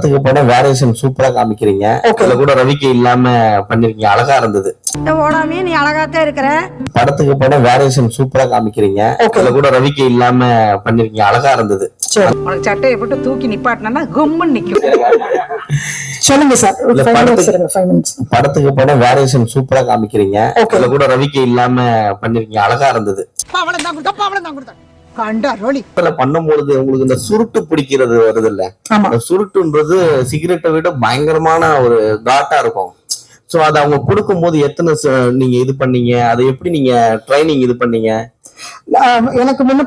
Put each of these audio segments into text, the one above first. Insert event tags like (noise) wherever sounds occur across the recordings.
படத்துக்கு படம் வேரியேஷன் சூப்பரா காமிக்கிறீங்க. அதுல கூட ரவிக்கு இல்லாம பண்ணிருக்கீங்க. அழகா இருந்தது. ஓடாமே நீ அழகாத்தான் இருக்கிற. படத்துக்கு படம் வேரியேஷன் சூப்பரா காமிக்கிறீங்க. அதுல கூட ரவிக்கு இல்லாம பண்ணிருக்கீங்க. அழகா இருந்தது. சரி. உனக்கு சட்டையை போட்டு தூக்கி நிப்பாட்டினா கும்முன்னு நிக்கும். (laughs) சொல்லுங்க சார். இல்ல, படத்துக்கு- இருங்க ஃபைவ் மினிட்ஸ் படத்துக்கு படம் வேரியேஷன் சூப்பரா காமிக்கிறீங்க. அதுல கூட ரவிக்கு இல்லாம பண்ணிருக்கீங்க. அழகா இருந்தது. பாவளம் தான் கொடுத்தா தான் கொடுத்தா. கண்டா ரோலி இதுல பண்ணும்பொழுது உங்களுக்கு இந்த சுருட்டு பிடிக்கிறது வருது இல்ல சுருட்டுன்றது சிகரெட்டை விட பயங்கரமான ஒரு காட்டா இருக்கும். சோ அதை அவங்க கொடுக்கும்போது எத்தனை ச- நீங்க இது பண்ணீங்க? அதை எப்படி நீங்க ட்ரைனிங் இது பண்ணீங்க? எனக்கு முன்ன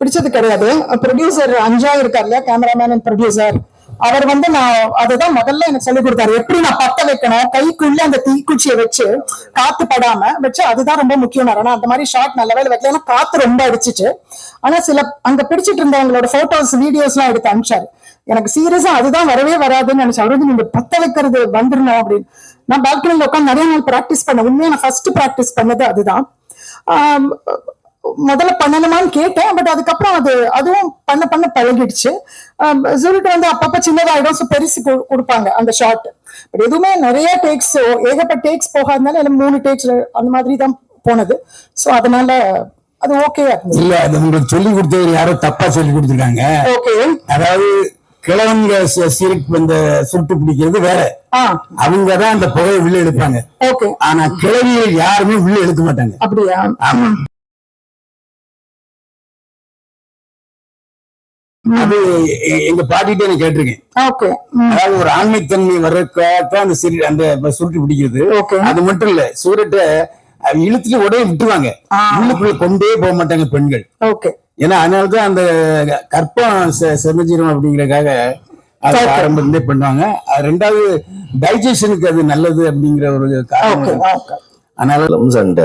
பிடிச்சது கிடையாது. ப்ரொடியூசர் அஞ்சா இருக்கார் இல்லையா? கேமராமேன் அண்ட் ப்ரொடியூசர் அவர் வந்து நான் அதுதான் முதல்ல எனக்கு சொல்லி கொடுத்தாரு. எப்படி நான் பத்த வைக்கணும்? கைக்குள்ள அந்த தீக்குச்சியை வச்சு காத்து படாம வச்சு அதுதான் ரொம்ப முக்கியம் ஆனா அந்த மாதிரி ஷார்ட் நல்ல வேலை வைக்கல. ஏன்னா காத்து ரொம்ப அடிச்சிச்சு. ஆனா சில அங்க பிடிச்சிட்டு இருந்தவங்களோட போட்டோஸ் வீடியோஸ் எல்லாம் எடுத்து அனுப்பிச்சாரு. எனக்கு சீரியஸா அதுதான் வரவே வராதுன்னு நினைச்சு அவரு வந்து நீங்க பத்த வைக்கிறது வந்துடணும் அப்படின்னு. நான் பால்கனில உட்காந்து நிறைய நாள் பிராக்டிஸ் பண்ணேன். உண்மையா நான் ஃபர்ஸ்ட் பிராக்டிஸ் பண்ணது அதுதான். முதல்ல பண்ணணுமான்னு கேட்டேன். பட் அதுக்கப்புறம் அது அதுவும் பண்ண பண்ண பழகிடுச்சு. ஜூரிட் வந்து அப்பப்ப சின்னதாயிடும். ஸோ பெருசு கொடு- கொடுப்பாங்க அந்த ஷார்ட் பட் எதுவுமே நிறைய டேக்ஸ் ஏகப்பட்ட டேக்ஸ் போகாதனால எனக்கு மூணு டேக்ஸ் அந்த மாதிரி தான் போனது. ஸோ அதனால அது ஓகே இல்ல அது உங்களுக்கு சொல்லி கொடுத்தவர் யாரோ தப்பா சொல்லி கொடுத்துருக்காங்க. ஓகே அதாவது கிழவங்க சீரட் இந்த சுருட்டு பிடிக்கிறது வேற. அவங்க தான் அந்த புகையை உள்ள எடுப்பாங்க. ஓகே ஆனா கிழவிகள் யாருமே உள்ள எடுக்க மாட்டாங்க. அப்படியா? ஆமா. அது எங்க பாட்டிகிட்டே நான் கேட்டிருக்கேன். ஓகே. அதாவது ஒரு ஆண்மைத்தன்மை வர்றதுக்காக அந்த சிறு அந்த சுருட்டு பிடிக்கிறது. அது மட்டும் இல்ல சூரட்டை இழுத்துட்டு உடனே விட்டுருவாங்க. ஆ. உள்ளுக்குள்ள கொண்டே போக மாட்டாங்க பெண்கள். ஓகே. ஏன்னா அதனாலதான் அந்த கற்பம் செ- செமிஞ்சிரும் அப்படிங்கறதுக்காக அது Okay. ஆரம்பத்திலே பண்ணுவாங்க. அது ரெண்டாவது டைஜஷனுக்கு அது நல்லது அப்படிங்கிற ஒரு ஓகே காரணம். அதனால அண்ட்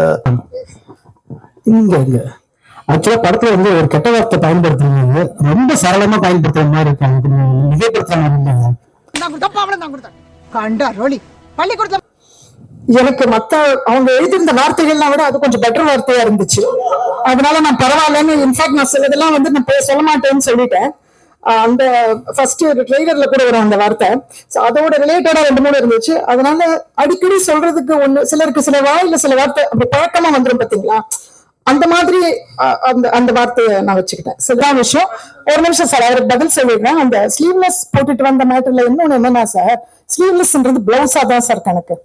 இங்க இங்க. ஆக்சுவலா படத்துல வந்து ஒரு கெட்ட வார்த்தை பயன்படுத்துறாங்க ரொம்ப சரளமா பயன்படுத்துற மாதிரி இருக்காங்க மிகைப்படுத்துற மாதிரி எனக்கு மத்த அவங்க எழுதியிருந்த வார்த்தைகள்லாம் விட அது கொஞ்சம் பெட்டர் வார்த்தையா இருந்துச்சு. அதனால நான் பரவாயில்லன்னு இன்ஃபேக்ட் நான் சிலதெல்லாம் வந்து நான் சொல்ல மாட்டேன்னு சொல்லிட்டேன். அந்த ஃபர்ஸ்ட் ட்ரெய்லர்ல கூட வரும் அந்த வார்த்தை. So அதோட ரிலேட்டடா ரெண்டு மூணு இருந்துச்சு. அதனால அடிக்கடி சொல்றதுக்கு ஒண்ணு சிலருக்கு சில வாயில சில வார்த்தை அப்படி பழக்கமா வந்துரும் பாத்தீங்களா? அந்த மாதிரி அந்த அந்த வார்த்தையை நான் வச்சுக்கிட்டேன். சில விஷயம். ஒரு நிமிஷம் சார் அவருக்கு பதில் சொல்லிடுறேன். அந்த ஸ்லீவ்லெஸ் போட்டுட்டு வந்த மேட்டர்ல இன்னொன்னு என்னன்னா சார் ஸ்லீவ்லெஸ்ன்றது பிளவுஸா தான் சார் கணக்கு.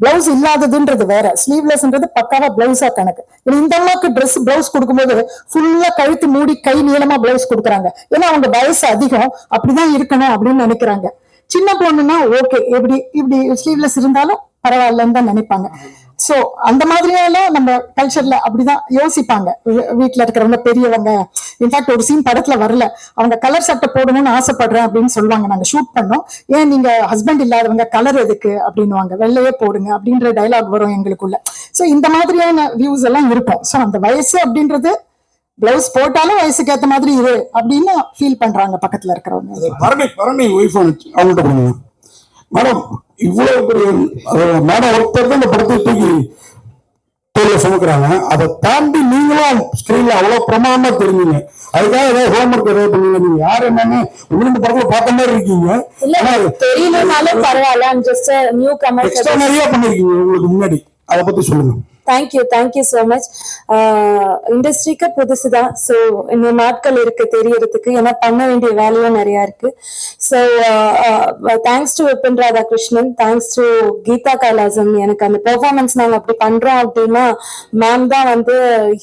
பிளவுஸ் இல்லாததுன்றது வேற. ஸ்லீவ்லெஸ்ன்றது பக்காவா பிளவுஸா கணக்கு. இந்த அளவுக்கு ட்ரெஸ் பிளவுஸ் கொடுக்கும்போது ஃபுல்லா கழுத்து மூடி கை நீளமா பிளவுஸ் கொடுக்குறாங்க. ஏன்னா அவங்க வயசு அதிகம். அப்படிதான் இருக்கணும் அப்படின்னு நினைக்கிறாங்க. சின்ன பொண்ணுன்னா ஓகே எப்படி இப்படி ஸ்லீவ்லெஸ் இருந்தாலும் பரவாயில்லன்னு தான் நினைப்பாங்க. சோ அந்த மாதிரியெல்லாம் நம்ம கல்ச்சர்ல அப்படிதான் யோசிப்பாங்க. வீ- வீட்ல இருக்கிறவங்க பெரியவங்க. இன்ஃபேக்ட் ஒரு சீன் படத்துல வரல. அவங்க கலர் சட்டை போடணும்னு ஆசைப்படுறேன் அப்படின்னு சொல்லுவாங்க. நாங்க ஷூட் பண்ணோம். ஏன் நீங்க ஹஸ்பண்ட் இல்லாதவங்க கலர் எதுக்கு அப்படின்னுவாங்க. வெள்ளையே போடுங்க அப்படின்ற டைலாக் வரும் எங்களுக்குள்ள. சோ இந்த மாதிரியான வியூஸ் எல்லாம் இருக்கும். சோ அந்த வயசு அப்படின்றது பிளவுஸ் போட்டாலும் வயசுக்கு ஏத்த மாதிரி இரு அப்படின்னு ஃபீல் பண்றாங்க பக்கத்துல இருக்கிறவங்க. பரணி பரணி ஒய்ஃப் அவங்கள்ட்ட மேடம் இவ்வளவு பெரிய மேடம் ஒருத்தர் தான் இந்த படத்தை தூக்கி தோல்ல சுமக்குறாங்க. அதை தாண்டி நீங்களும் ஸ்கிரீன்ல அவ்வளவு பிரமாதமா தெரிஞ்சீங்க. அதுக்காக ஏதாவது ஹோம்ஒர்க் ஏதாவது பண்ணுவீங்க நீங்க யார் என்னன்னு உங்களுக்கு இந்த படத்துல பார்த்த மாதிரி இருக்கீங்க. தெரியலனாலும் பரவாயில்ல. For extra this. நிறைய பண்ணிருக்கீங்க. உங்களுக்கு முன்னாடி. அதை பத்தி சொல்லுங்க. Thank you thank you so much so much. Uh, இண்டஸ்ட்ரிக்கு புதுசுதான் ஸோ இன்னும் நாட்கள் இருக்கு தெரியறதுக்கு. ஏன்னா பண்ண வேண்டிய வேலையும் நிறைய இருக்கு. So thanks to Vipin Radhakrishnan thanks to Geetha Kailasam எனக்கு அந்த பெர்ஃபார்மன்ஸ் நாங்கள் அப்படி பண்றோம் அப்படின்னா மேம் தான் வந்து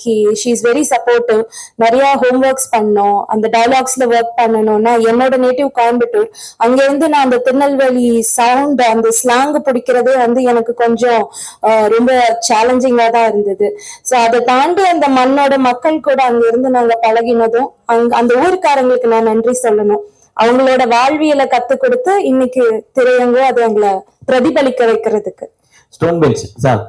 he she is very supportive நிறைய ஹோம்ஒர்க்ஸ் பண்ணோம். அந்த டைலாக்ஸ்ல ஒர்க் பண்ணணும்னா என்னோட நேட்டிவ் கோயம்புத்தூர் அங்கேருந்து நான் அந்த திருநெல்வேலி சவுண்ட் அந்த ஸ்லாங் பிடிக்கிறதே வந்து எனக்கு கொஞ்சம் uh, ரொம்ப சேலஞ்சிங் சேலஞ்சிங்கா தான் இருந்தது. ஸோ அதை தாண்டி அந்த மண்ணோட மக்கள் கூட அங்க இருந்து நாங்க பழகினதும் அங்க அந்த ஊருக்காரங்களுக்கு நான் நன்றி சொல்லணும். அவங்களோட வாழ்வியலை கத்து கொடுத்து இன்னைக்கு திரையங்கோ அது எங்களை பிரதிபலிக்க வைக்கிறதுக்கு. ஸ்டோன் பெஞ்ச் சார்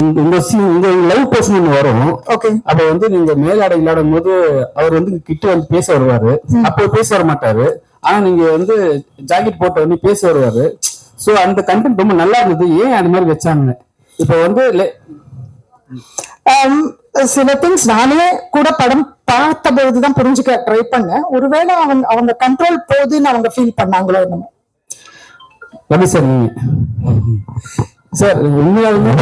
இந்த scene- இந்த லவ் பர்சன் வரும். ஓகே அப்ப வந்து நீங்க மேலாடை விளையாடும் போது அவர் வந்து கிட்ட வந்து பேச வருவாரு. அப்போ பேச வர மாட்டாரு. ஆனா நீங்க வந்து ஜாக்கெட் போட்ட வந்து பேச வருவாரு. சோ அந்த கண்டென்ட் ரொம்ப நல்லா இருந்தது. ஏன் அந்த மாதிரி வச்சாங்க இப்ப வந்து ஆம், சில திங்ஸ் நானே கூட படம் பார்த்த பொழுதுதான் புரிஞ்சுக்க ட்ரை பண்ணேன். ஒருவேளை அவங்க அவங்க கண்ட்ரோல் போகுதுன்னு அவங்க ஃபீல் பண்ணாங்களோ என்னமோ. சார் உண்மையாலுமே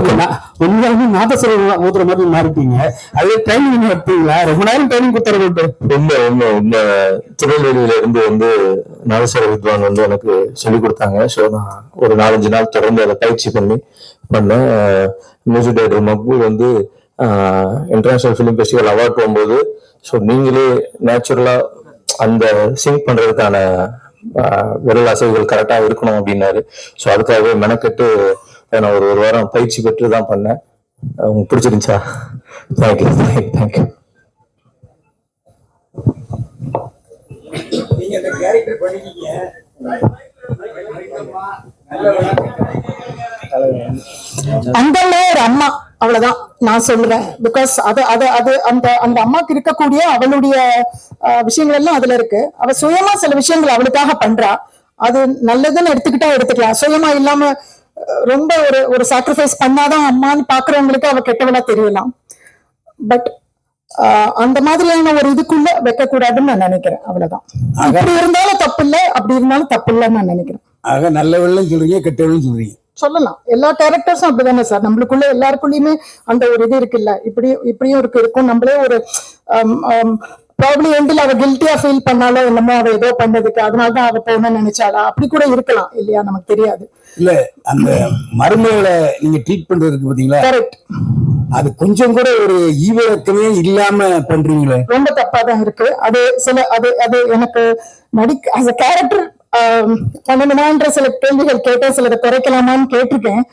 உண்மையாலுமே நாதஸ்வரம் ஊதுற மாதிரி மாறிட்டீங்க அதே ட்ரைனிங் எடுத்தீங்களா ரொம்ப நேரம் ட்ரைனிங் கொடுத்துறது உண்மை உண்மை உண்மை திருநெல்வேலியில இருந்து வந்து நாதஸ்வர வித்வான் வந்து எனக்கு சொல்லி கொடுத்தாங்க. ஸோ நான் ஒரு நாலஞ்சு நாள் தொடர்ந்து அதை பயிற்சி பண்ணி பண்ணேன். மியூசிக் டைரக்டர் மக்பூல் வந்து இன்டர்நேஷனல் ஃபிலிம் ஃபெஸ்டிவல் அவார்ட் போகும்போது ஸோ நீங்களே நேச்சுரலா அந்த சிங் பண்றதுக்கான விரல் அசைவுகள் கரெக்டா இருக்கணும் அப்படின்னாரு. ஸோ அதுக்காகவே மெனக்கெட்டு நான் ஒரு ஒரு வாரம் பயிற்சி பெற்று தான் பண்ணேன் உங்களுக்கு பிடிச்சிருந்துச்சா? தேங்க்யூ தேங்க்யூ அந்த அம்மா ஒரு அம்மா அவ்வளவுதான் நான் சொல்லுவேன் பிகாஸ் அது அது அது அந்த அந்த அம்மாக்கு இருக்கக்கூடிய அவளுடைய அஹ், விஷயங்கள் எல்லாம் அதுல இருக்கு. அவ சுயமா சில விஷயங்கள் அவளுக்காக பண்றா. அது நல்லதுன்னு எடுத்துக்கிட்டா எடுத்துக்கலாம். சுயமா இல்லாம ரொம்ப ஒரு ஒரு சாக்ரிஃபைஸ் பண்ணாதான் அம்மான்னு பாக்குறவங்களுக்கு அவ கெட்டவளா தெரியலாம். பட் அந்த மாதிரியான ஒரு இதுக்குள்ள வைக்க கூடாதுன்னு நான் நினைக்கிறேன். அவ்வளவுதான். இப்படி இருந்தாலும் தப்பு இல்லை அப்படி இருந்தாலும் தப்பு இல்லைன்னு நான் நினைக்கிறேன். ஆக நல்லவர்களும் சொல்றீங்க கெட்டவர்களும் சொல்றீங்க. சொல்லலாம். எல்லா கேரக்டர்ஸும் அப்படிதானே சார் நம்மளுக்குள்ள எல்லாருக்குள்ளயுமே அந்த ஒரு இது இருக்குல்ல. இப்படி இப்படியும் இருக்கு. இருக்கும். நம்மளே ஒரு ப்ராப்ளி எண்டில் அவ கில்ட்டியா ஃபீல் பண்ணாலோ என்னமோ அவ ஏதோ பண்ணதுக்கு அதனாலதான் அவ போகணும்னு நினைச்சாளா? அப்படி கூட இருக்கலாம் இல்லையா? நமக்கு தெரியாது. இல்ல அந்த மருமகளை நீங்க ட்ரீட் பண்றதுக்கு பாத்தீங்களா? கரெக்ட் அது கொஞ்சம் கூட ஒரு ஈவிரக்கமே இல்லாம பண்றீங்களே. ரொம்ப தப்பா தான் இருக்கு. அது சில அது அது எனக்கு நடிக்க as a கேரக்டர் பண்ணணுமான்ற சில கேள்விகள் கேட்டேன். சிலதை குறைக்கலாமான்னு கேட்டிருக்கேன்.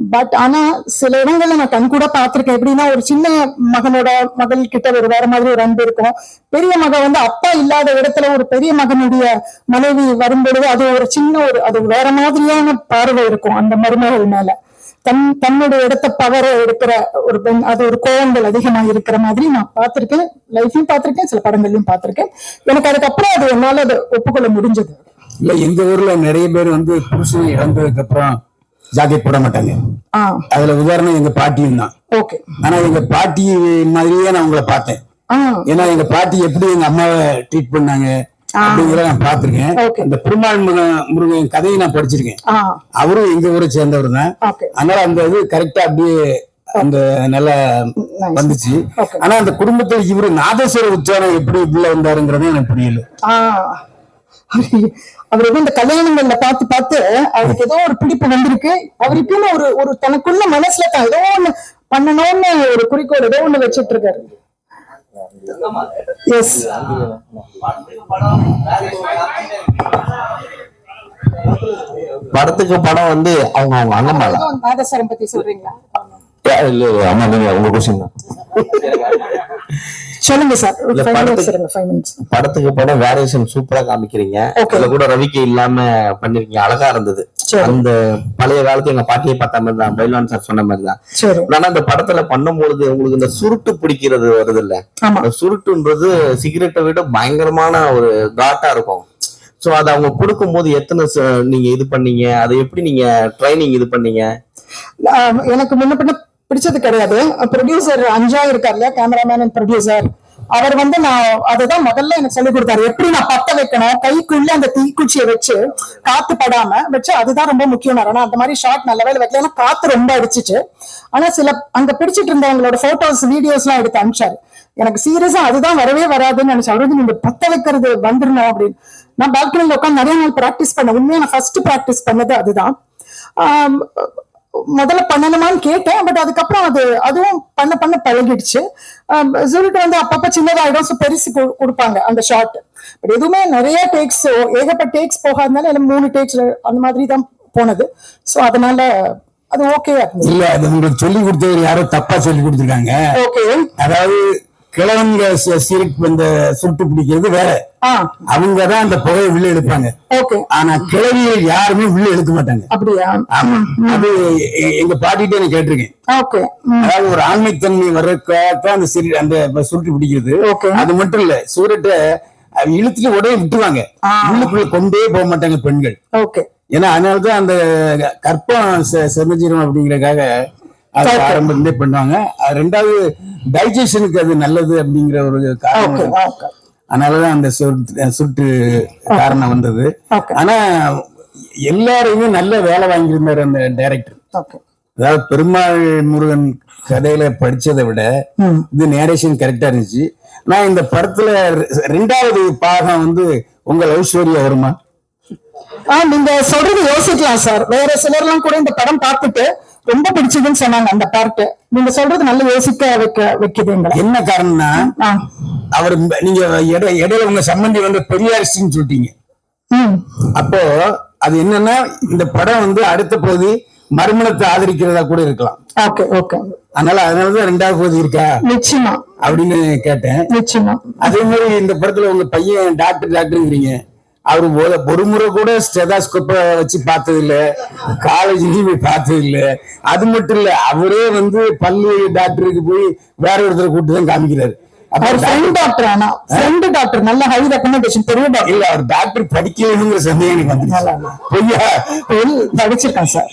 பட் ஆனா சில இடங்கள்ல நான் கண் கூட பார்த்திருக்கேன். எப்படின்னா ஒரு சின்ன மகனோட மகள் கிட்ட ஒரு வேற மாதிரி ஒரு அன்பு இருக்கும். பெரிய மகன் வந்து அப்பா இல்லாத இடத்துல ஒரு பெரிய மகனுடைய மனைவி வரும்பொழுது அது ஒரு சின்ன ஒரு அது வேற மாதிரியான பார்வை இருக்கும் அந்த மருமகள் மேல. தன் தன்னுடைய இடத்த பவர எடுக்கிற ஒரு பெண் அது ஒரு கோவங்கள் அதிகமா இருக்கிற மாதிரி நான் பார்த்திருக்கேன். லைஃப்லயும் பார்த்திருக்கேன் சில படங்கள்லயும் பார்த்திருக்கேன். எனக்கு அதுக்கப்புறம் அது என்னால அதை ஒப்புக்கொள்ள முடிஞ்சது. இல்ல எங்க ஊர்ல நிறைய பேர் வந்து புருஷன் இறந்ததுக்கு அப்புறம் ஜாக்கெட் போட மாட்டாங்க அதுல உதாரணம் எங்க பாட்டியும் தான். ஓகே. ஆனா எங்க பாட்டி மாதிரியே நான் உங்களை பார்த்தேன். ஏன்னா எங்க பாட்டி எப்படி எங்க அம்மாவை ட்ரீட் பண்ணாங்க அப்படிங்கிறத நான் பார்த்திருக்கேன். Okay. அந்த பெருமாள் முருகன் முருகன் கதையை நான் படிச்சிருக்கேன். அவரும் எங்க ஊரை சேர்ந்தவர் தான். அதனால அந்த இது கரெக்டா அப்படியே அந்த நல்லா. வந்துச்சு. ஆனா அந்த குடும்பத்துல இவரு நாதஸ்வர உச்சாரம் எப்படி உள்ள வந்தாருங்கிறதே எனக்கு புரியல. அவர் ஏதோ இந்த கல்யாணங்கள்ல பார்த்து பார்த்து அவருக்கு ஏதோ ஒரு பிடிப்பு வந்திருக்கு. அவருக்குன்னு ஒரு ஒரு தனக்குள்ள மனசுல தான் ஏதோ ஒண்ணு பண்ணணும்னு ஒரு குறிக்கோள் ஏதோ ஒண்ணு வச்சிட்டு இருக்காரு எஸ் படத்துக்கு படம் வந்து அவங்க அவங்க நாதஸ்வரம் பத்தி சொல்றீங்களா? இல்ல இல்ல ஆமா நீங்க உங்க கொஸ்டின் தான். சொல்லுங்க சார் இல்ல, ஃபைவ் மினிட்ஸ் படத்துக்கு- படம் வேரியேஷன் சூப்பரா காமிக்கிறீங்க. அதுல கூட ரவிக்கு இல்லாம பண்ணிருக்கீங்க அழகா இருந்தது. அந்த பழைய காலத்து எங்க பாட்டியை பார்த்த மாதிரி தான் பைலான் சார் சொன்ன மாதிரி தான். சரி. ஆனா இந்த படத்துல பண்ணும்பொழுது உங்களுக்கு இந்த சுருட்டு பிடிக்கிறது வருது இல்ல அந்த சுருட்டுன்றது சிகரெட்டை விட பயங்கரமான ஒரு காட்டா இருக்கும். சோ அதை அவங்க கொடுக்கும்போது எத்தனை நீங்க இது பண்ணீங்க? அதை எப்படி நீங்க ட்ரைனிங் இது பண்ணீங்க? எனக்கு முன்ன பிடிச்சது கிடையாது. ப்ரொடியூசர் அஞ்சா இருக்கார் இல்லையா கேமராமேன் அண்ட் ப்ரொடியூசர் அவர் வந்து நான் அதுதான் முதல்ல எனக்கு சொல்லி கொடுத்தாரு. எப்படி நான் பத்த வைக்கணும்? கைக்குள்ள அந்த தீக்குச்சியை வச்சு காத்து படாம வச்சு அதுதான் ரொம்ப முக்கியம் ஆனா அந்த மாதிரி ஷார்ட் நல்ல வேலை வைக்கல ஏன்னா காத்து ரொம்ப அடிச்சிச்சு. ஆனா சில அங்க பிடிச்சிட்டு இருந்தவங்களோட போட்டோஸ் வீடியோஸ் எல்லாம் எடுத்து அனுப்பிச்சாரு. எனக்கு சீரியஸா அதுதான் வரவே வராதுன்னு நினைச்சேன் அவர் நீங்க பத்த வைக்கிறது வந்துடணும் அப்படின்னு. நான் பால்கனியில் உட்காந்து நிறைய நாள் ப்ராக்டிஸ் பண்ணேன். உண்மையான நான் ஃபர்ஸ்ட் ப்ராக்டிஸ் பண்ணது அதுதான். முதல்ல பண்ணணுமான்னு கேட்டேன். பட் அதுக்கப்புறம் அது அதுவும் பண்ண பண்ண பழகிடுச்சு. ஜூலிட்டு வந்து அப்பப்ப சின்னதாயிடும். ஸோ பெருசு கொடுப்பாங்க அந்த ஷார்ட் பட் எதுவுமே நிறைய டேக்ஸ் ஏகப்பட்ட டேக்ஸ் போகாதனால எனக்கு மூணு டேக்ஸ் அந்த மாதிரி தான் போனது. ஸோ அதனால அது ஓகேவா இருந்தது. இல்ல அது உங்களுக்கு சொல்லி கொடுத்தவர் யாரோ தப்பா சொல்லி கொடுத்துருக்காங்க. ஓகே அதாவது கிழவங்க சி- சிரிப்பு இந்த சுருட்டு பிடிக்கிறது வேற. ஆ. அவங்க தான் அந்த புகையை உள்ள எடுப்பாங்க. ஆனா கிழவிகள் யாருமே உள்ள எடுக்க மாட்டாங்க. அப்படியா? ஆமா. அது எங்க பாட்டிகிட்டே நான் கேட்டிருக்கேன். அதாவது ஒரு ஆண்மைத்தன்மை வர்றதுக்காக அந்த சிறு அந்த சுருட்டு பிடிக்கிறது. அது மட்டும் இல்ல சூரட்டை இழுத்துட்டு உடனே விட்டுருவாங்க. உள்ளுக்குள்ள கொண்டே போக மாட்டாங்க பெண்கள். ஓகே. ஏன்னா அதனாலதான் அந்த கற்பம் செ- செமஞ்சிரும் அப்படிங்கறதுக்காக அது Okay. ஆரம்பத்திலே பண்ணுவாங்க. ரெண்டாவது டைஜஷனுக்கு அது நல்லது அப்படிங்கிற ஒரு காரணம். அதனாலதான் அந்த சுட்டு காரணம் வந்தது. ஆனா எல்லாரையுமே நல்ல வேலை வாங்கியிருந்தாரு அந்த டைரக்டர் அதாவது பெருமாள் முருகன் கதையில படிச்சதை விட. இது நேரேஷன் கரெக்டா இருந்துச்சு. நான் இந்த படத்துல ரெண்டாவது பாகம் வந்து உங்க லவ் ஸ்டோரியா வருமா? நீங்க சொல்றது யோசிக்கலாம் சார். வேற சிலர்லாம் கூட இந்த படம் பார்த்துட்டு ரொம்ப பிடிச்சதுன்னு சொன்னாங்க அந்த பார்ட் நீங்க சொல்றது நல்ல யோசிக்க வைக்க வைக்குது எங்களை. என்ன காரணம்னா. அவர் நீங்க இட- இடையில உங்க சம்பந்தி வந்து பெரியாரிஸ்ட்னு சொல்லிட்டீங்க. அப்போ அது என்னன்னா இந்த படம் வந்து அடுத்த பகுதி மறுமணத்தை ஆதரிக்கிறதா கூட இருக்கலாம். Okay okay. அதனால அதனாலதான் ரெண்டாவது பகுதி இருக்கா? நிச்சயமா. அப்படின்னு கேட்டேன். நிச்சயமா. அதே மாதிரி இந்த படத்துல உங்க பையன் டாக்டர் டாக்டருங்கிறீங்க அவரு ஒரு- ஒரு முறை கூட ஸ்டெதாஸ்கோப்ப வச்சு பார்த்தது இல்ல காலேஜ்லயும் போய் பார்த்தது இல்ல அது மட்டும் இல்ல அவரே வந்து பல்லு டாக்டருக்கு போய் வேற ஒருத்தரை கூப்பிட்டு தான் காமிக்கிறாரு. அப்ப அவர் ஃப்ரெண்ட் டாக்டர் ஆனா ஃப்ரெண்ட் டாக்டர் நல்ல ஹை ரெக்கமெண்டேஷன் பெரிய டாக்டர் இல்ல அவர் டாக்டர் படிக்கலைங்கிற சந்தேகம் எனக்கு வந்துருச்சு. பொய்யா? படிச்சிருக்கேன் சார்.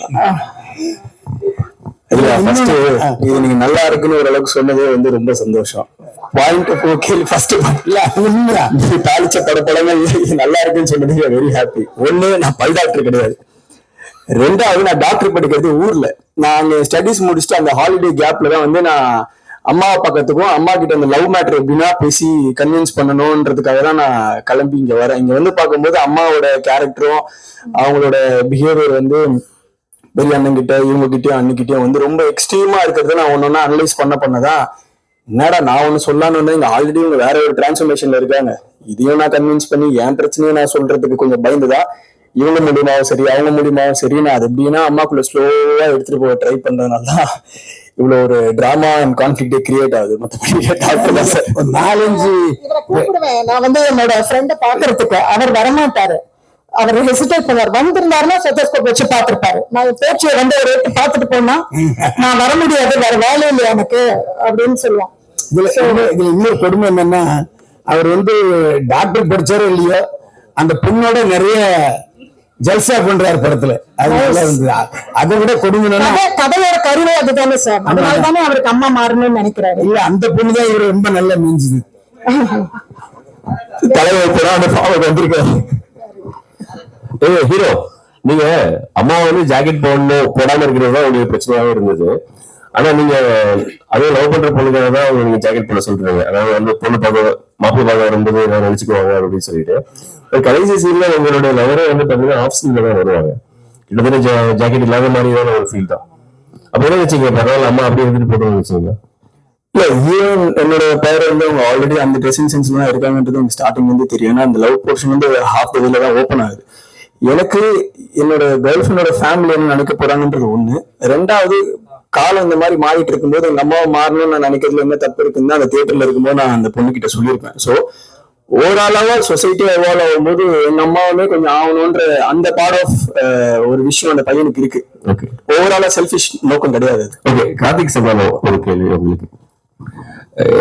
இது நீங்க நல்லா இருக்குன்னு ஒரு அளவுக்கு சொன்னதே வந்து ரொம்ப சந்தோஷம். பாயிண்ட் ஓகே ஃபர்ஸ்ட் இல்ல தாளிச்ச படப்படங்கள் நல்லா இருக்குன்னு சொன்னதுக்கு வெரி ஹாப்பி ஒண்ணு நான் பல் டாக்டர் கிடையாது. ரெண்டாவது நான் டாக்டர் படிக்கிறது ஊர்ல. நான் ஸ்டடிஸ் முடிச்சுட்டு அந்த ஹாலிடே கேப்ல தான் வந்து நான் அம்மாவை பக்கத்துக்கும் அம்மா கிட்ட அந்த லவ் மேட்டர் எப்படின்னா பேசி கன்வின்ஸ் பண்ணணுன்றதுக்காக தான் நான் கிளம்பி இங்க வரேன். இங்க வந்து பார்க்கும்போது அம்மாவோட கேரக்டரும் அவங்களோட பிஹேவியர் வந்து பெரிய அண்ணன் கிட்ட இவங்க கிட்டயும் அண்ணிக்கிட்டயும் வந்து ரொம்ப எக்ஸ்ட்ரீமா இருக்கிறத நான் ஒன்னொன்னா அனலைஸ் பண்ண பண்ணதான் என்னடா நான் ஒண்ணு சொல்லான்னு வந்தேன். இங்க ஆல்ரெடி இவங்க வேற ஒரு டிரான்ஸ்ஃபர்மேஷன்ல இருக்காங்க. இதையும் நான் கன்வின்ஸ் பண்ணி என் பிரச்சனையும் நான் சொல்றதுக்கு கொஞ்சம் பயந்துதா? இவங்க மூலியமாவும் சரி அவங்க மூலியமாவும் சரி நான் அது எப்படின்னா அம்மாக்குள்ள ஸ்லோவா எடுத்துட்டு போக ட்ரை பண்றதுனால தான் இவ்வளவு ஒரு டிராமா அண்ட் கான்ஃபிளிக்டே கிரியேட் ஆகுது. மத்தபடி (laughs) டாக்டர் நாலஞ்சு நான் வந்து என்னோட ஃப்ரெண்ட பாக்குறதுக்கு அவர் வரமாட்டாரு. அவர் ஹெசிடேட் பண்ணுவார். வந்திருந்தாருன்னா ஸ்டெத்தோஸ்கோப் வச்சு பார்த்திருப்பாரு. நான் பேச்சியை வந்து ஒரு ரேட்டு பார்த்துட்டு போனா நான் வர முடியாது வேற வேலை இல்லை எனக்கு? அப்படின்னு சொல்லுவான். இதுல இதுல இன்னொரு கொடுமை என்னன்னா அவர் வந்து டாக்டர் படிச்சாரோ இல்லையோ அந்த பொண்ணோட நிறைய ஜல்சா பண்றாரு படத்துல. அதனால வந்து அ- அதை விட கொடுமை என்னன்னா கதை கதையோட கருவே அதுதானே சார். அதனால தானே அவருக்கு அம்மா மாறணும்னு நினைக்கிறாரு. இல்ல அந்த பொண்ணு தான் இவர் ரொம்ப நல்லா மிஞ்சுது. (laughs) தலைவர் கூட அந்த ஃபார்வர்ட் வந்திருக்காரு. ஹீரோ நீங்க அம்மா வந்து ஜாக்கெட் போடணும் போடாம இருக்கிறது தான் உங்களுக்கு பிரச்சனையாவே இருந்தது. ஆனா நீங்க அதே லவ் பண்ற பொண்ணுக்காக தான் அவங்க நீங்க ஜாக்கெட் போட சொல்றீங்க. அதாவது வந்து பொண்ணு பார்க்க மாப்பிள்ளை பார்க்க வரும்போது நான் நினைச்சுக்குவாங்க அப்படின்னு சொல்லிட்டு. கடைசி சீன்ல உங்களுடைய லவரே வந்து பாத்தீங்கன்னா ஆஃப் ஸ்லீவ்ல தான் வருவாங்க கிட்டத்தட்ட ஜாக்கெட் இல்லாத மாதிரியான ஒரு ஃபீல் தான். அப்ப என்ன வச்சுங்க பரவாயில்ல அம்மா அப்படியே இருந்துட்டு போட்டு வச்சுங்க இல்ல ஈவன் என்னோட பேர் வந்து அவங்க ஆல்ரெடி அந்த ட்ரெஸ்ஸிங் சென்ஸ் தான் இருக்காங்கன்றது எனக்கு ஸ்டார்டிங் வந்து தெரியும். ஏன்னா அந்த லவ் போர்ஷன் வந்து ஹாஃப் இதுல வேல தான் ஓப்பன் ஆகுது. எனக்கு என்னோட கேர்ள் ஃப்ரெண்டோட ஃபேமிலி என்ன நினைக்க போறாங்கன்றது ஒண்ணு. ரெண்டாவது காலம் இந்த மாதிரி மாறிட்டு இருக்கும்போது எங்க அம்மாவை மாறணும்னு நான் நினைக்கிறதுல என்ன தப்பு இருக்குன்னு அந்த தியேட்டர்ல இருக்கும்போது நான் அந்த பொண்ணுகிட்ட சொல்லியிருப்பேன். ஸோ ஓவராலாவா சொசைட்டி எவால்வ் ஆகும்போது எங்க அம்மாவுமே கொஞ்சம் ஆகணும்ன்ற அந்த பார்ட் ஆஃப் ஒரு விஷயம் அந்த பையனுக்கு இருக்கு. ஓகே ஓவராலா செல்ஃபிஷ் நோக்கம் கிடையாது ஓகே கார்த்திக் சபால ஒரு கேள்வி உங்களுக்கு?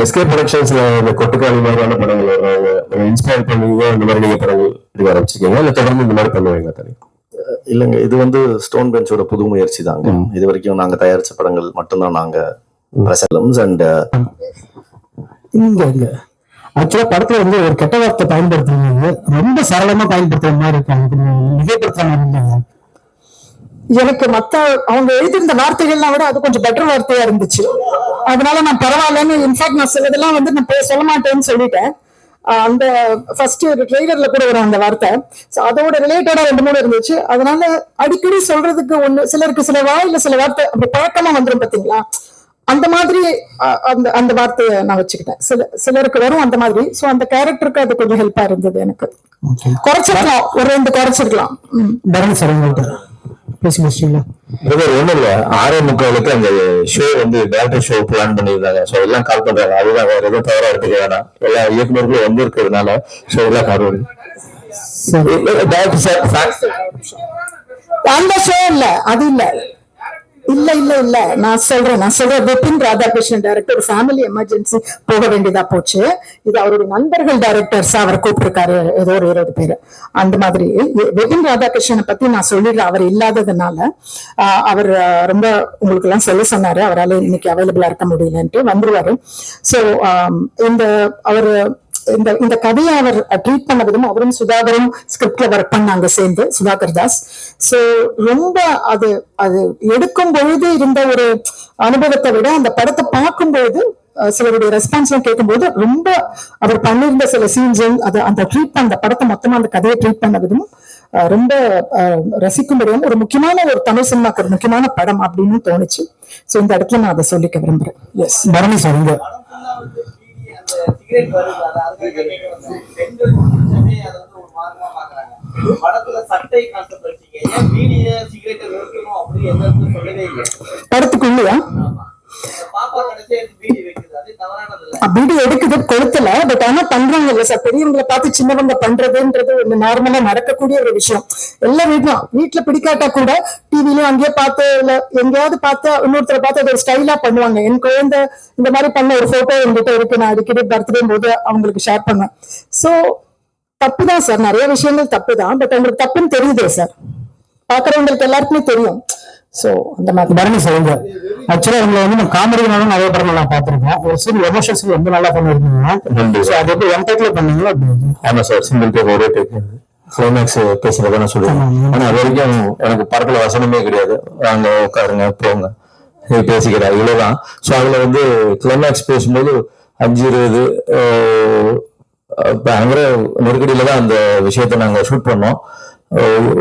எஸ்கே ப்ரொடக்ஷன்ஸ்ல இந்த கொட்டுக்காளி மாதிரியான படங்கள் வர்றாங்க. இன்ஸ்பயர் பண்ணுவீங்க இந்த மாதிரி நீங்க படங்கள் எடுக்க ஆரம்பிச்சிருக்கீங்க இல்ல தொடர்ந்து இந்த மாதிரி பண்ணுவீங்க தனி? இல்லைங்க இது வந்து ஸ்டோன் பெஞ்சோட புது முயற்சி தாங்க. இது வரைக்கும் நாங்க தயாரிச்ச படங்கள் மட்டும்தான் நாங்க பிரசலம்ஸ் அண்ட் இங்க இங்க. ஆக்சுவலா படத்துல வந்து ஒரு கெட்ட வார்த்தை பயன்படுத்துறாங்க ரொம்ப சரளமா பயன்படுத்துற மாதிரி இருக்காங்க. மிகைப்படுத்துற மாதிரி இருந்தாங்க எனக்கு மத்த அவங்க எழுதியிருந்த வார்த்தைகள்லாம் விட அது கொஞ்சம் பெட்டர் வார்த்தையா இருந்துச்சு. அதனால நான் பரவாயில்லன்னு இன்ஃபேக்ட் நான் சிலதெல்லாம் வந்து நான் போய் சொல்ல மாட்டேன்னு சொல்லிட்டேன். அந்த ஃபர்ஸ்ட் ட்ரெய்லர்ல கூட வரும் அந்த வார்த்தை. So அதோட ரிலேட்டடா ரெண்டு மூணு இருந்துச்சு. அதனால அடிக்கடி சொல்றதுக்கு ஒண்ணு சிலருக்கு சில வாயில சில வார்த்தை அப்படி பழக்கமா வந்துரும் பாத்தீங்களா? அந்த மாதிரி அந்த அந்த வார்த்தையை நான் வச்சுக்கிட்டேன். சில சிலருக்கு வரும் அந்த மாதிரி. சோ அந்த கேரக்டருக்கு அது கொஞ்சம் ஹெல்ப்பா இருந்தது எனக்கு. குறைச்சிருக்கலாம். ஒரு ரெண்டு குறைச்சிருக்கலாம். பேசி முடிச்சிட்டீங்களா பிரதர் ஒண்ணும் இல்ல. ஆறே முக்காலுக்கு அந்த ஷோ வந்து டேரக்டர் ஷோ பிளான் பண்ணியிருந்தாங்க. ஸோ எல்லாம் கால் பண்றாங்க. அதுதான் வேற எதுவும் தவறா எடுத்துக்க வேணாம். எல்லா இயக்குநர்களும் வந்து இருக்கிறதுனால ஷோ எல்லாம் கால் சரி. டேரக்டர் சார் அந்த ஷோ இல்ல. அது இல்ல. இல்ல இல்ல இல்ல. நான் சொல்றேன் நான் சொல்றேன். விபின் ராதாகிருஷ்ணன் டைரக்டர் ஒரு ஃபேமிலி எமர்ஜென்சி போக வேண்டியதா போச்சு. இது அவருடைய நண்பர்கள் டைரக்டர்ஸ் அவர் கூப்பிட்டிருக்காரு ஏதோ ஒரு இருபது பேர். அந்த மாதிரி. விபின் ராதாகிருஷ்ணனை பத்தி நான் சொல்லிடுறேன். அவர் இல்லாததுனால அவர் ரொம்ப உங்களுக்கு எல்லாம் சொல்ல சொன்னாரு. அவரால் இன்னைக்கு அவைலபிளா இருக்க முடியலன்ட்டு. வந்துருவாரு. ஸோ இந்த அவர் இந்த இந்த கதையை அவர் ட்ரீட் பண்ண விதமும் அவரும் சுதாகரும் ஸ்கிரிப்ட்ல ஒர்க் பண்ணாங்க சேர்ந்து சுதாகர் தாஸ். சோ ரொம்ப அது அது எடுக்கும் பொழுது இருந்த ஒரு அனுபவத்தை விட அந்த படத்தை பார்க்கும் பொழுது சிலருடைய ரெஸ்பான்ஸ்லாம் கேட்கும்போது ரொம்ப அவர் பண்ணியிருந்த சில சீன்ஸும் அது அந்த ட்ரீட் பண்ண அந்த படத்தை மொத்தமா அந்த கதையை ட்ரீட் பண்ண விதமும் அஹ், ரொம்ப அஹ், ரசிக்கும்படியும் ஒரு முக்கியமான ஒரு தமிழ் சினிமாக்கு ஒரு முக்கியமான படம் அப்படின்னு தோணுச்சு. ஸோ இந்த இடத்துல நான் அதை சொல்லிக்க விரும்புறேன். எஸ் பரணி சார் சிகரெட் வருது அது. பெண்கள் அதை வந்து ஒரு மார்க்கமா பாக்குறாங்க படத்துல சட்டை கான்செப்ட் வச்சீங்க ஏன் பீடிய சிகரெட்டை நிறுத்தணும் அப்படின்னு எந்த சொல்லவே இல்லை படத்துக்குள்ளயா பாப்பா கடைசியா தவறானது எடுக்குது கொளுத்துல. பட் ஆனா பண்றாங்க இல்ல சார் பெரியவங்களை பார்த்து சின்னவங்க பண்றதுன்றது ஒண்ணு நார்மலா நடக்கக்கூடிய ஒரு விஷயம். எல்லா வீட்லயும் வீட்டுல பிடிக்காட்டா கூட டிவிலயும் அங்கேயே பார்த்து இல்ல எங்கேயாவது பார்த்து இன்னொருத்தரை பார்த்து அதை ஸ்டைலா பண்ணுவாங்க. என் குழந்தை இந்த மாதிரி பண்ண ஒரு போட்டோ என்கிட்ட இருக்கு. நான் அடிக்கடி பர்த்டே போது அவங்களுக்கு ஷேர் பண்ணுவேன். சோ தப்புதான் சார் நிறைய விஷயங்கள் தப்பு தான் பட் உங்களுக்கு தப்புன்னு தெரியுதே சார் பாக்குறவங்களுக்கு எல்லாருக்குமே தெரியும். சோ அந்த மாதிரி. பரணி சார் இங்க ஆக்சுவலா உங்களை வந்து நான் காமெடினாலும் நிறைய படம் நான் பார்த்திருக்கேன். ஒரு சீன் எமோஷன்ஸ் ரொம்ப நல்லா பண்ணிருந்தீங்க நன்றி. So, அது எப்படி ஒன் டேக்ல பண்ணீங்களா? அப்படி ஆமா சார் சிங்கிள் டேக் ஒரே டேக் கிளைமேக்ஸ் பேசுறத நான் சொல்லுவேன். ஆனா அது வரைக்கும் எனக்கு படத்துல வசனமே கிடையாது. அங்க உட்காருங்க போங்க. பேசிக்கிறா இவ்வளவுதான். சோ அதுல வந்து கிளைமேக்ஸ் பேசும்போது அஞ்சு இருபது பயங்கர நெருக்கடியில தான் அந்த விஷயத்தை நாங்க ஷூட் பண்ணோம்.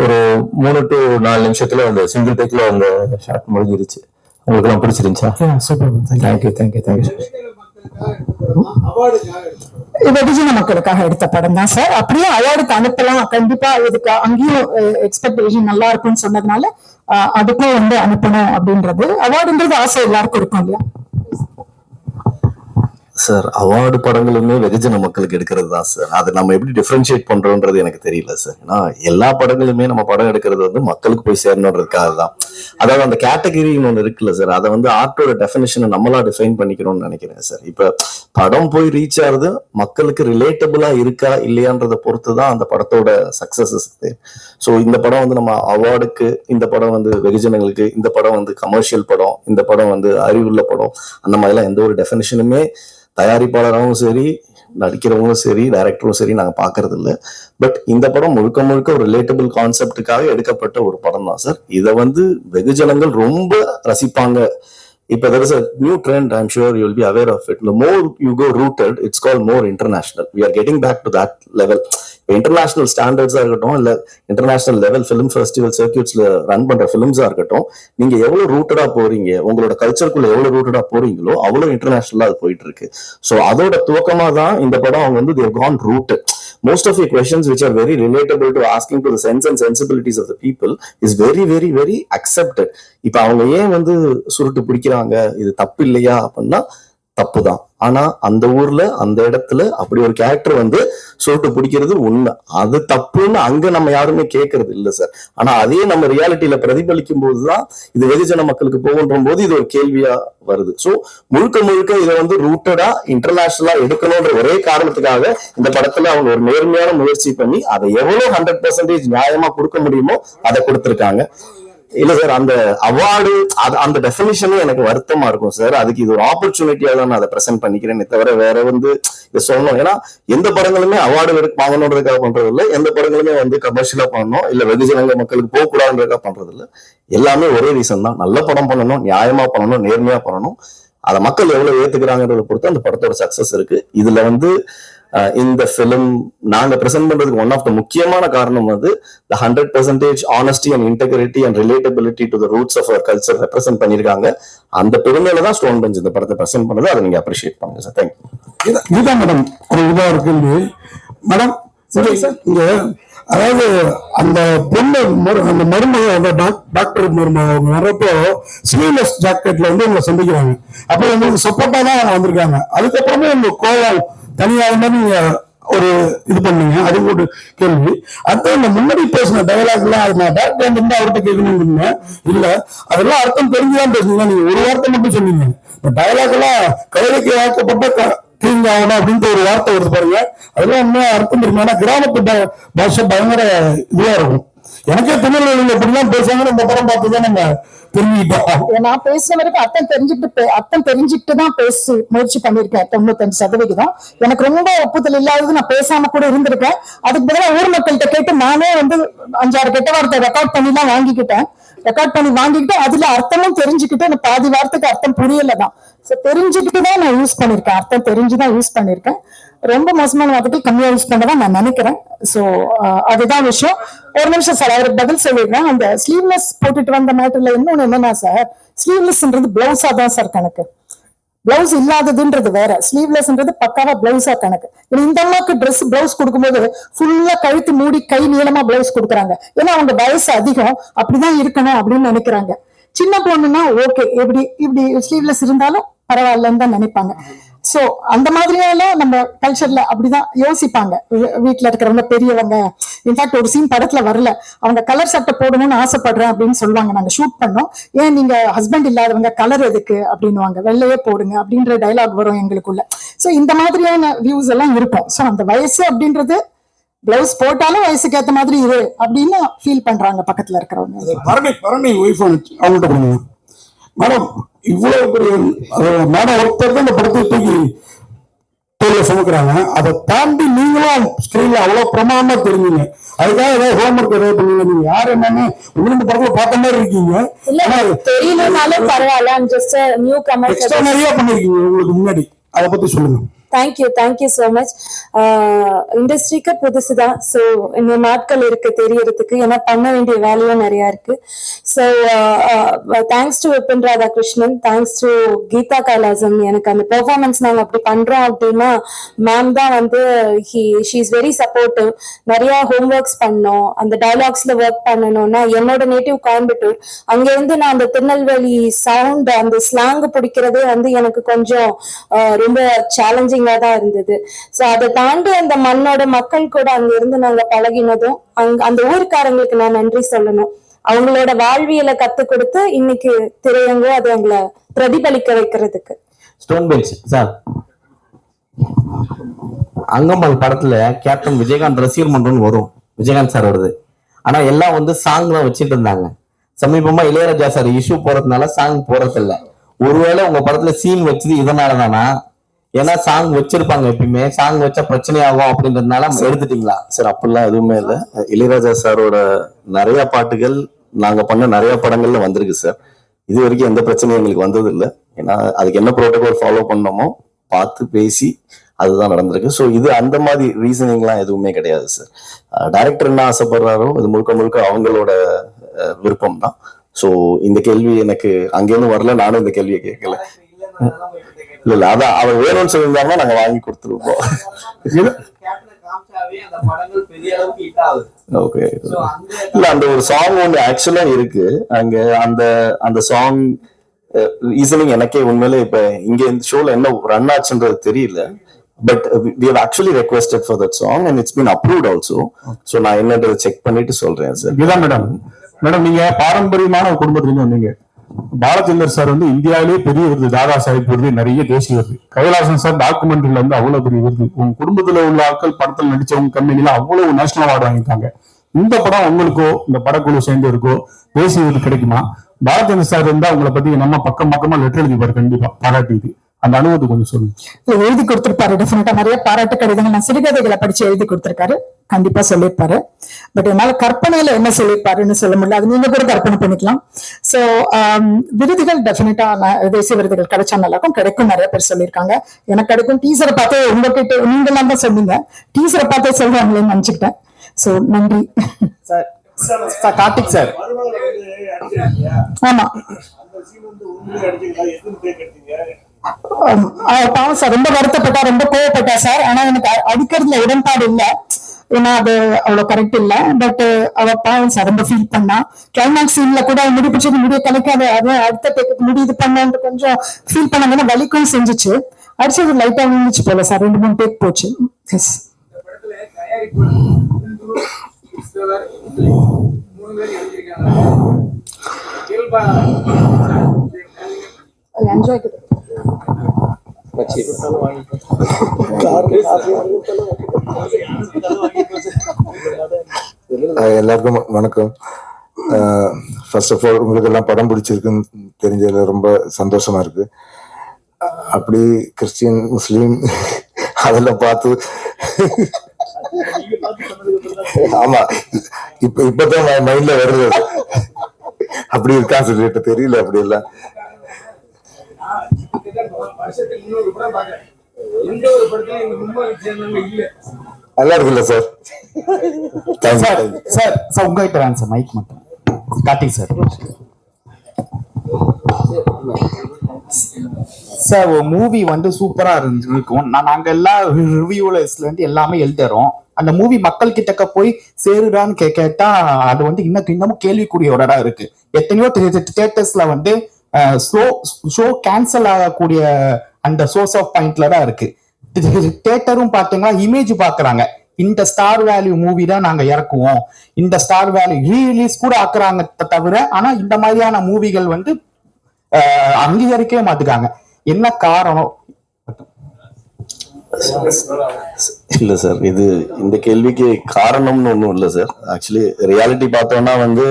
ஒரு மூணு டு நாலு நிமிஷத்துல அந்த சிங்கிள் டேக்ல அந்த ஷாட் முடிஞ்சிருச்சு. உங்களுக்கு எல்லாம் பிடிச்சிருந்துச்சா super thank you thank you thank you வெகுஜன மக்களுக்காக எடுத்த படம் தான் சார் அப்படியே அவார்டுக்கு அனுப்பலாம். கண்டிப்பா இதுக்கு அங்கேயும் எக்ஸ்பெக்டேஷன் நல்லா இருக்கும்னு சொன்னதுனால அதுக்கும் வந்து அனுப்பணும் அப்படின்றது. அவார்டுன்றது ஆசை எல்லாருக்கும் இருக்கும் இல்லையா? சார் அவார்டு படங்களுமே வெகுஜன மக்களுக்கு எடுக்கிறது தான் சார். அதை நம்ம எப்படி டிஃப்ரென்ஷியேட் பண்றோன்றது எனக்கு தெரியல சார். ஏன்னா எல்லா படங்களுமே நம்ம படம் எடுக்கிறது வந்து மக்களுக்கு போய் சேரணுன்றதுக்காக தான். அதாவது அந்த கேட்டகரின்னு ஒன்று இருக்குல்ல சார் அதை வந்து ஆர்ட்டோட டெஃபினேஷனை நம்மளா டிஃபைன் பண்ணிக்கணும்னு நினைக்கிறேன் சார். இப்போ படம் போய் ரீச் ஆகுது மக்களுக்கு ரிலேட்டபிளா இருக்கா இல்லையான்றதை பொறுத்து தான் அந்த படத்தோட சக்சஸஸ் ஸோ இந்த படம் வந்து நம்ம அவார்டுக்கு இந்த படம் வந்து வெகுஜனங்களுக்கு இந்த படம் வந்து கமர்ஷியல் படம் இந்த படம் வந்து அறிவுள்ள படம் அந்த மாதிரிலாம் எந்த ஒரு டெஃபினேஷனுமே தயாரிப்பாளராகவும் சரி நடிக்கிறவங்களும் சரி டைரக்டரும் சரி நாங்கள் பார்க்கறது இல்லை பட் இந்த படம் முழுக்க முழுக்க ஒரு ரிலேட்டபிள் கான்செப்டுக்காக எடுக்கப்பட்ட ஒரு படம் தான் சார் இதை வந்து வெகுஜனங்கள் ரொம்ப ரசிப்பாங்க. இப்போ there is a new trend I'm sure you'll be aware of it. The more you go rooted it's called more international. We are getting back to that international ஸ்டாண்டர்ட்ஸா இருக்கட்டும் இல்ல இன்டர்நேஷனல் லெவல் ஃபிலிம் ஃபெஸ்டிவல் சர்க்கியூட்ஸ்ல run பண்ற ஃபிலிம்ஸா இருக்கட்டும் நீங்க எவ்வளவு ரூட்டடா போறீங்க உங்களோட கல்ச்சருக்குள்ள எவ்வளவு ரூட்டடா போறீங்களோ அவ்வளவு இன்டர்நேஷனலா அது போயிட்டு இருக்கு. ஸோ அதோட துவக்கமா தான் இந்த படம் அவங்க வந்து தேவ் Khan root most of your questions which are very relatable to asking to the sense and sensibilities of the very very very very very அவங்க ஏன் வந்து சுருட்டு பிடிக்கிறாங்க இது தப்பு இல்லையா அப்படின்னா தப்பு தான் ஆனா அந்த ஊர்ல அந்த இடத்துல அப்படி ஒரு கேரக்டர் வந்து சோட்டு பிடிக்கிறது உண்மை. அது தப்புன்னு அங்க நம்ம யாருமே கேட்கறது இல்ல சார் ஆனா அதே நம்ம ரியாலிட்டியில பிரதிபலிக்கும் போதுதான் இது வெகுஜன மக்களுக்கு போகுன்ற போது இது ஒரு கேள்வியா வருது. சோ முழுக்க முழுக்க இதை வந்து ரூட்டடா இன்டர்நேஷனலா எடுக்கணும்ன்ற ஒரே காரணத்துக்காக இந்த படத்துல அவங்க ஒரு நேர்மையான முயற்சி பண்ணி அதை எவ்வளவு ஹண்ட்ரட் பெர்சன்டேஜ் நியாயமா கொடுக்க முடியுமோ அதை கொடுத்திருக்காங்க. இல்ல சார் அந்த அவார்டு அது அந்த டெஃபினிஷனும் எனக்கு வருத்தமா இருக்கும் சார் அதுக்கு இது ஒரு ஆப்பர்ச்சுனிட்டியா தான் நான் அதை ப்ரெசென்ட் பண்ணிக்கிறேனே தவிர வேற வந்து இதை சொல்லணும். ஏன்னா எந்த படங்களுமே அவார்டு வாங்கணுன்றதுக்காக பண்றது இல்லை எந்த படங்களுமே வந்து கமர்ஷியலா பண்ணணும். இல்ல வெகுஜனங்க மக்களுக்கு போக கூடாதுன்றதுக்காக பண்றது இல்லை எல்லாமே ஒரே ரீசன் தான். நல்ல படம் பண்ணணும் நியாயமா பண்ணணும் நேர்மையா பண்ணணும். அதை மக்கள் எவ்வளவு ஏத்துக்கிறாங்கன்றத பொறுத்து அந்த படத்தோட சக்சஸ் இருக்கு. இதுல வந்து இந்த ஃபிலிம் நாங்க பிரசென்ட் பண்றதுக்கு ஒன் ஆஃப் த முக்கியமான காரணம் வந்து the hundred percentage honesty and integrity and relatability to the roots of our culture represent பண்ணிருக்காங்க அந்த பெருமையில தான் ஸ்டோன் பெஞ்ச் இந்த படத்தை பிரசென்ட் பண்ணது. அதை நீங்க அப்ரிஷியேட் பண்ணுங்க சார் தேங்க்யூ கீதா மேடம் ஒரு இதா இருக்கு மேடம் இங்க இங்க அதாவது அந்த பொண்ணு அந்த மருமக அந்த டாக்- டாக்டர் மருமக அவங்க வர்றப்போ ஸ்லீவ்லெஸ் ஜாக்கெட்ல வந்து உங்களை சந்திக்கிறாங்க. அப்போ உங்களுக்கு சப்போர்ட்டா தான் வந்திருக்காங்க. அதுக்கப்புறமே உங்க கோவம் தனியாக மாதிரி ஒரு இது பண்ணீங்க அது ஒரு கேள்வி. அடுத்து இந்த முன்னாடி பேசின டயலாக்லாம் அது நான் டேரக்டர் இருந்து அவர்கிட்ட கேட்கணும்னு இருந்தேன். இல்ல அதெல்லாம் அர்த்தம் தெரிஞ்சுதான் பேசுனீங்க. நீங்க ஒரு வார்த்தை மட்டும் சொன்னீங்க. இந்த டயலாக் எல்லாம் கவிதைக்கு ஆக்கப்பட்ட கிளீன் ஆகணும் அப்படின்ட்டு ஒரு வார்த்தை வருது பாருங்க. அதெல்லாம் இன்னும் அர்த்தம் தெரியுமா? ஏன்னா கிராமத்து பாஷை பயங்கர இதுவா இருக்கும். எனக்கே திருநெல்வேலியில் எப்படிலாம் பேசுவாங்க இந்த படம் பார்த்துதான் நம்ம தெரிஞ்சுக்கிட்டோம். நான் பேசுற வரைக்கும் அத்தன் தெரிஞ்சுக்கிட்டு பே- தெரிஞ்சுக்கிட்டு தான் பேசி முயற்சி பண்ணிருக்கேன் தொண்ணூத்தஞ்சு சதவிகிதம். எனக்கு ரொம்ப ஒப்புதல் இல்லாதது நான் பேசாம கூட இருந்திருக்கேன். அதுக்கு பதிலாக ஊர் மக்கள்கிட்ட கேட்டு நானே வந்து அஞ்சாறு கெட்ட வார்த்தை ரெக்கார்ட் பண்ணி தான் வாங்கிக்கிட்டேன். ரெக்கார்ட் பண்ணி வாங்கிக்கிட்டு அதுல அர்த்தமும் தெரிஞ்சுக்கிட்டு எனக்கு பாதி வாரத்துக்கு அர்த்தம் புரியல தான் சோ தெரிஞ்சுக்கிட்டு தான் நான் யூஸ் பண்ணிருக்கேன் அர்த்தம் தெரிஞ்சுதான் யூஸ் பண்ணிருக்கேன் ரொம்ப மோசமான வார்த்தைகள் கம்மியா யூஸ் பண்ணதான் நான் நினைக்கிறேன். சோ அதுதான் விஷயம். ஒரு நிமிஷம் சார் அவருக்கு பதில் சொல்லிடுறேன். அந்த ஸ்லீவ்லெஸ் போட்டுட்டு வந்த மேட்டர்ல இன்னொன்னு என்னன்னா சார் ஸ்லீவ்லெஸ்ன்றது பிளவுஸா தான் சார் கணக்கு. பிளவுஸ் இல்லாததுன்றது வேற. ஸ்லீவ்லெஸ்ன்றது பக்காவா பிளவுஸா கணக்கு. இந்த அளவுக்கு ட்ரெஸ் பிளவுஸ் கொடுக்கும்போது ஃபுல்லா கழுத்து மூடி கை நீளமா பிளவுஸ் கொடுக்குறாங்க. ஏன்னா அவங்க வயசு அதிகம். அப்படிதான் இருக்கணும் அப்படின்னு நினைக்கிறாங்க. சின்ன பொண்ணுன்னா ஓகே எப்படி இப்படி ஸ்லீவ்லெஸ் இருந்தாலும் பரவாயில்லன்னு தான் நினைப்பாங்க. சோ அந்த மாதிரியெல்லாம் நம்ம கல்ச்சர்ல அப்படிதான் யோசிப்பாங்க. வீட்டுல இருக்கிறவங்க பெரியவங்க. இன்ஃபேக்ட் ஒரு சீன் படத்துல வரல. அவங்க கலர் சட்டை போடணும்னு ஆசைப்படுறேன் அப்படின்னு சொல்லுவாங்க. நாங்க ஷூட் பண்ணோம். ஏன் நீங்க ஹஸ்பண்ட் இல்லாதவங்க கலர் எதுக்கு அப்படின்னுவாங்க. வெள்ளையே போடுங்க அப்படின்ற டயலாக் வரும் எங்களுக்குள்ள. சோ இந்த மாதிரியான வியூஸ் எல்லாம் இருக்கும். சோ அந்த வயசு அப்படின்றது பிளவுஸ் போட்டாலும் வயசுக்கு ஏத்த மாதிரி இரு அப்படின்னு ஃபீல் பண்றாங்க பக்கத்துல இருக்கிறவங்க. அவங்கள்ட்ட மேடம் இவ்வளவு பெரிய மேடம் ஒருத்தர் தான் இந்த படத்தை தூக்கி தோல்ல சுமக்குறாங்க. அதை தாண்டி நீங்களும் ஸ்கிரீன்ல அவ்வளவு பிரமாதமா தெரிஞ்சீங்க. அதுக்காக ஏதாவது ஹோம்ஒர்க் ஏதாவது பண்ணுங்க நீங்க யார் என்னன்னு இந்த படத்துல பார்த்த மாதிரி இருக்கீங்க. தெரியலனாலும் பரவாயில்ல. A நியூ எக்ஸ்ட்ரா நிறைய பண்ணிருக்கீங்க. உங்களுக்கு முன்னாடி. அதை பத்தி சொல்லுங்க. தேங்க்யூ தேங்க்யூ ஸோ மச் இண்டஸ்ட்ரிக்கு புதுசு தான். ஸோ இன்னும் நாட்கள் இருக்கு தெரியறதுக்கு. ஏன்னா பண்ண வேண்டிய வேலையும் நிறையா இருக்கு. So thanks to Vipin Radhakrishnan thanks to Geetha Kailasam எனக்கு அந்த பெர்ஃபார்மன்ஸ் நாங்கள் அப்படி பண்றோம் அப்படின்னா மேம் தான் வந்து he she is very supportive நிறைய ஹோம்ஒர்க்ஸ் பண்ணோம். அந்த டைலாக்ஸ்ல ஒர்க் பண்ணணும்னா என்னோட நேட்டிவ் கோயம்புத்தூர் அங்கேருந்து நான் அந்த திருநெல்வேலி சவுண்ட் அந்த ஸ்லாங் பிடிக்கிறதே வந்து எனக்கு கொஞ்சம் uh, ரொம்ப சேலஞ்சிங் சேலஞ்சிங்கா தான் இருந்தது. ஸோ அதை தாண்டி அந்த மண்ணோட மக்கள் கூட அங்க இருந்து நாங்க பழகினதும் அங்க அந்த ஊருக்காரங்களுக்கு நான் நன்றி சொல்லணும். அவங்களோட வாழ்வியலை கத்து கொடுத்து இன்னைக்கு திரையங்கோ அது எங்களை பிரதிபலிக்க வைக்கிறதுக்கு. ஸ்டோன் பெஞ்ச் சார் அங்கம்மாள் படத்துல கேப்டன் விஜயகாந்த் ரசிகர் மன்றம் வரும். விஜயகாந்த் சார் வருது. ஆனா எல்லாம் வந்து சாங் தான் வச்சுட்டு இருந்தாங்க. சமீபமா இளையராஜா சார் இஷ்யூ போறதுனால சாங் போறது இல்ல ஒருவேளை உங்க படத்துல சீன் வச்சது இதனால தானா ஏன்னா சாங் வச்சிருப்பாங்க எப்பயுமே. சாங் வச்சா பிரச்சனை ஆகும் அப்படின்றதுனால எடுத்துட்டீங்களா? சார் அப்படிலாம் எதுவுமே இல்லை. இளையராஜா சாரோட நிறைய பாட்டுகள் நாங்க பண்ண நிறைய படங்கள்ல வந்திருக்கு சார் இது வரைக்கும் எந்த பிரச்சனையும் எங்களுக்கு வந்தது இல்லை ஏன்னா அதுக்கு என்ன ப்ரோட்டோகால் ஃபாலோ பண்ணோமோ பார்த்து பேசி அதுதான் நடந்திருக்கு. ஸோ இது அந்த மாதிரி ரீசனிங்லாம் எதுவுமே கிடையாது சார் டைரக்டர் என்ன ஆசைப்படுறாரோ இது முழுக்க முழுக்க அவங்களோட விருப்பம் தான் ஸோ இந்த கேள்வி எனக்கு அங்கேருந்து வரல. நானும் இந்த கேள்வியை கேட்கல. இல்ல இல்ல அதான் அவர் வேணும்னு சொல்லியிருந்தாங்கன்னா நாங்க வாங்கி கொடுத்துருப்போம் ஓகே இல்ல அந்த ஒரு சாங் ஒன்று ஆக்சுவலா இருக்கு. அங்க அந்த அந்த சாங் ரீசனிங் எனக்கே உண்மையிலே இப்ப இங்க இந்த ஷோல என்ன ரன் ஆச்சுன்றது தெரியல. But we have actually requested for that song and it's been approved also so நான் என்னன்றதை செக் பண்ணிட்டு சொல்றேன் சார் இதுதான் மேடம் மேடம் நீங்க பாரம்பரியமான ஒரு குடும்பத்துல வந்தீங்க. பாலச்சந்தர் சார் வந்து இந்தியாவிலே பெரிய விருது தாதா சாஹிப் விருது நிறைய தேசிய விருது. கைலாசன் சார் டாக்குமெண்ட்ரியில வந்து அவ்வளவு பெரிய விருது. உங்க குடும்பத்துல உள்ள ஆட்கள் படத்தில் நடிச்சவங்க கம்பெனில அவ்வளவு நேஷனல் அவார்டு வாங்கிட்டாங்க இந்த படம் உங்களுக்கோ இந்த படக்குழு சேர்ந்தவருக்கோ தேசிய விருது கிடைக்குமா? பாலச்சந்தர் சார் இருந்தா உங்களை பத்தி நம்ம பக்கம் பக்கமா லெட்டர் பாரு கண்டிப்பா. பாராட்டிது அந்த அனுபவத்தை கொஞ்சம் சொல்லுங்க எழுதி கொடுத்திருப்பாரு. டெஃபினட்டா நிறைய பாராட்டு கடிதங்கள். நான் சிறுகதைகளை படிச்சு எழுதி கொடுத்திருக்காரு. கண்டிப்பா சொல்லியிருப்பாரு. பட் என்னால கற்பனையில என்ன சொல்லியிருப்பாருன்னு சொல்ல முடியல. அது நீங்க கூட கற்பனை பண்ணிக்கலாம். சோ விருதுகள் டெஃபினட்டா தேசிய விருதுகள் கிடைச்சா நல்லா இருக்கும் கிடைக்கும் நிறைய பேர் சொல்லியிருக்காங்க. எனக்கு கிடைக்கும் டீசரை பார்த்து உங்ககிட்ட நீங்க எல்லாம் தான் சொன்னீங்க. டீசரை பார்த்தே சொல்றாங்களேன்னு நினைச்சுக்கிட்டேன். சோ நன்றி. Sir Karthik sir. ஆமா. பாவம் சார் ரொம்ப வருத்தப்பட்டா ரொம்ப கோவப்பட்டா சார். ஆனா எனக்கு அடிக்கிறதுல உடன்பாடு இல்ல. ஏன்னா அது அவ்வளவு கரெக்ட் இல்ல. பட் அவ பாவம் சார் ரொம்ப ஃபீல் பண்ணா. கிளைமேக்ஸ் சீன்ல கூட முடி பிடிச்சது முடிய கலைக்காத அது அடுத்த டேக்கு முடி இது பண்ணு கொஞ்சம் ஃபீல் பண்ணாங்கன்னா வலிக்கும் செஞ்சுச்சு. அடிச்சது லைட்டா விழுந்துச்சு போல சார் ரெண்டு மூணு டேக் போச்சு. எஸ் என்ஜாய் எல்லாருக்கும் வணக்கம். ஃபர்ஸ்ட் ஆஃப் ஆல் உங்களுக்கு எல்லாம் படம் பிடிச்சிருக்குன்னு தெரிஞ்சதுல ரொம்ப சந்தோஷமா இருக்கு. அப்படி கிறிஸ்டியன் முஸ்லீம் அதெல்லாம் பார்த்து ஆமா இப்ப இப்பதான் மைண்ட்ல வருது. அப்படி இருக்கா சொல்லிட்டு தெரியல அப்படி எல்லாம் நல்லா இருக்குல்ல சார் சார் சார் சார் உங்ககிட்ட வேணும் சார் மைக் மட்டும். கார்த்திக் சார் சார் மூவி வந்து சூப்பரா இருந்திருக்கும் நான் நாங்க எல்லா ரிவ்யூல இருந்து எல்லாமே எழுதுறோம். அந்த மூவி மக்கள் கிட்டக்க போய் சேருடான்னு கே கேட்டா அது வந்து இன்னும் இன்னமும் கேள்விக்குறியோட இருக்கு. எத்தனையோ தியேட்டர்ஸ்ல வந்து ஷோ ஷோ கேன்சல் ஆகக்கூடிய அந்த சோர்ஸ் ஆஃப் பாயிண்ட்ல தான் இருக்கு. தேட்டரும் பாத்தீங்கன்னா இமேஜ் பாக்குறாங்க. இந்த ஸ்டார் வேல்யூ மூவி தான் நாங்க இறக்குவோம். இந்த ஸ்டார் வேல்யூ ரீரிலீஸ் கூட ஆக்குறாங்க தவிர ஆனா இந்த மாதிரியான மூவிகள் வந்து அங்கீகரிக்கவே மாட்டுக்காங்க. என்ன காரணம்? இல்ல சார் இது இந்த கேள்விக்கு காரணம்னு ஒண்ணும் இல்ல சார். ஆக்சுவலி ரியாலிட்டி பார்த்தோம்னா வந்து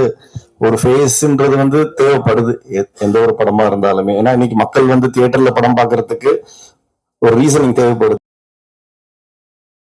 ஒரு ஃபேஸ்ன்றது வந்து தேவைப்படுது. எந்த ஒரு படமா இருந்தாலுமே. ஏன்னா இன்னைக்கு மக்கள் வந்து தியேட்டர்ல படம் பாக்குறதுக்கு ஒரு ரீசனிங் தேவைப்படுது.